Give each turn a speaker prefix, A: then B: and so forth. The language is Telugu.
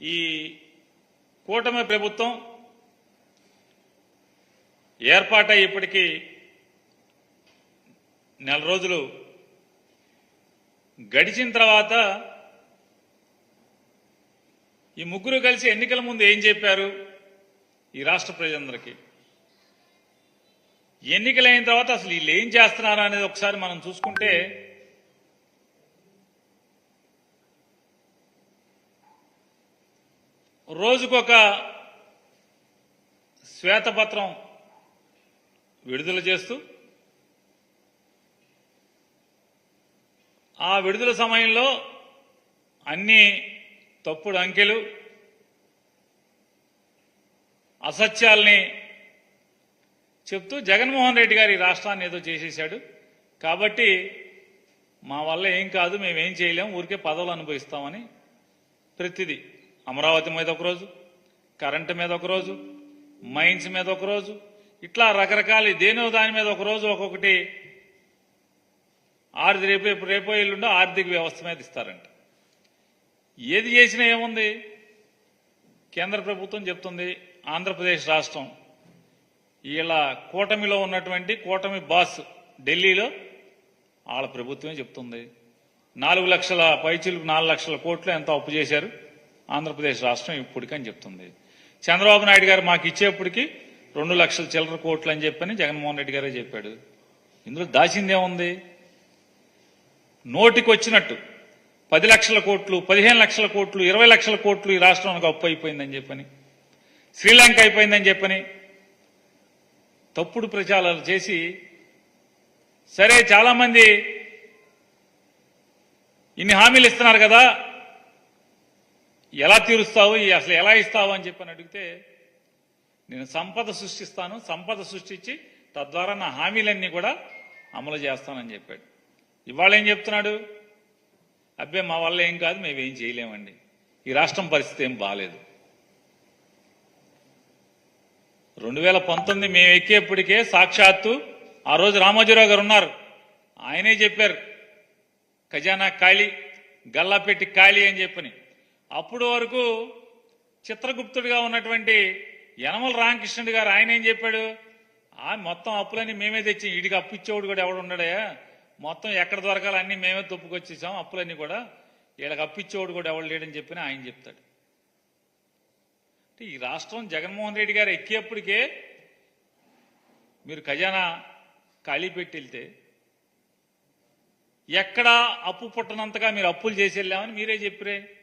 A: ఈ కూటమి ప్రభుత్వం ఏర్పాటై ఇప్పటికీ నెల రోజులు గడిచిన తర్వాత ఈ ముగ్గురు కలిసి ఎన్నికల ముందు ఏం చెప్పారు? ఈ రాష్ట్ర ప్రజలందరికీ. ఎన్నికలైన తర్వాత అసలు వీళ్ళు ఏం చేస్తున్నారా అనేది ఒకసారి మనం చూసుకుంటే రోజుకొక శ్వేతపత్రం విడుదల చేస్తూ ఆ విడుదల సమయంలో అన్ని తప్పుడు అంకెలు అసత్యాల్ని చెప్తూ జగన్మోహన్ రెడ్డి గారు ఈ రాష్ట్రాన్ని ఏదో చేసేశాడు. కాబట్టి మా వల్ల ఏం కాదు మేమేం చేయలేం ఊరికే పదవులు అనుభవిస్తామని ప్రతిదీ. అమరావతి మీద ఒకరోజు కరెంటు మీద ఒకరోజు మైన్స్ మీద ఒకరోజు ఇట్లా రకరకాల దేనో దాని మీద ఒకరోజు ఒక్కొక్కటి. ఆర్థిక రేపు రేపు రేపో ఎల్లుండో ఆర్థిక వ్యవస్థ మీద ఇస్తారంట. ఏది చేసినా ఏముంది? కేంద్ర ప్రభుత్వం చెప్తుంది ఆంధ్రప్రదేశ్ రాష్ట్రం. ఇలా కూటమిలో ఉన్నటువంటి కూటమి బాస్ ఢిల్లీలో వాళ్ళ ప్రభుత్వమే చెప్తుంది. నాలుగు లక్షల పైచీలకు నాలుగు లక్షల కోట్లు ఎంత అప్పు చేశారు. ఆంధ్రప్రదేశ్ రాష్ట్రం ఇప్పటికని చెప్తుంది. చంద్రబాబు నాయుడు గారు మాకు ఇచ్చేప్పటికి రెండు లక్షల చిల్లర కోట్లు అని చెప్పని జగన్మోహన్ రెడ్డి గారే చెప్పాడు. ఇందులో దాచిందేముంది నోటికి వచ్చినట్టు పది లక్షల కోట్లు పదిహేను లక్షల కోట్లు ఇరవై లక్షల కోట్లు ఈ రాష్ట్రానికి అప్పు అయిపోయిందని చెప్పని శ్రీలంక అయిపోయిందని చెప్పని తప్పుడు ప్రచారాలు చేసి సరే చాలామంది ఇన్ని హామీలు ఇస్తున్నారు కదా ఎలా తీరుస్తావు అసలు ఎలా ఇస్తావు అని చెప్పని అడిగితే నేను సంపద సృష్టిస్తాను సంపద సృష్టించి తద్వారా నా హామీలన్నీ కూడా అమలు చేస్తానని చెప్పాడు. ఇవాళ ఏం చెప్తున్నాడు? అబ్బే మా వల్ల ఏం కాదు మేమేం చేయలేమండి. ఈ రాష్ట్రం పరిస్థితి ఏం బాగాలేదు రెండు వేల పంతొమ్మిది మేము ఎక్కేప్పటికే సాక్షాత్తు ఆ రోజు రామోజీరావు గారు ఉన్నారు. ఆయనే చెప్పారు ఖజానా ఖాళీ గల్లా పెట్టి ఖాళీ అని చెప్పని. అప్పుడు వరకు చిత్రగుప్తుడిగా ఉన్నటువంటి యనమల రామకృష్ణుడు గారు ఆయన ఏం చెప్పాడు? ఆ మొత్తం అప్పులన్నీ మేమే తెచ్చి. వీడికి అప్పు ఇచ్చేవాడు కూడా ఎవడు ఉండడయా మొత్తం ఎక్కడ దొరకాలి అన్నీ మేమే తొప్పుకొచ్చేసాం అప్పులన్నీ కూడా. వీళ్ళకి అప్పు ఇచ్చేవాడు కూడా ఎవడు లేడని చెప్పిన ఆయన చెప్తాడు. అంటే ఈ రాష్ట్రం జగన్మోహన్ రెడ్డి గారు ఎక్కేప్పటికే మీరు ఖజానా ఖాళీ పెట్టి వెళ్తే ఎక్కడా అప్పు పుట్టనంతగా మీరు అప్పులు చేసి వెళ్ళామని మీరే చెప్పిరే.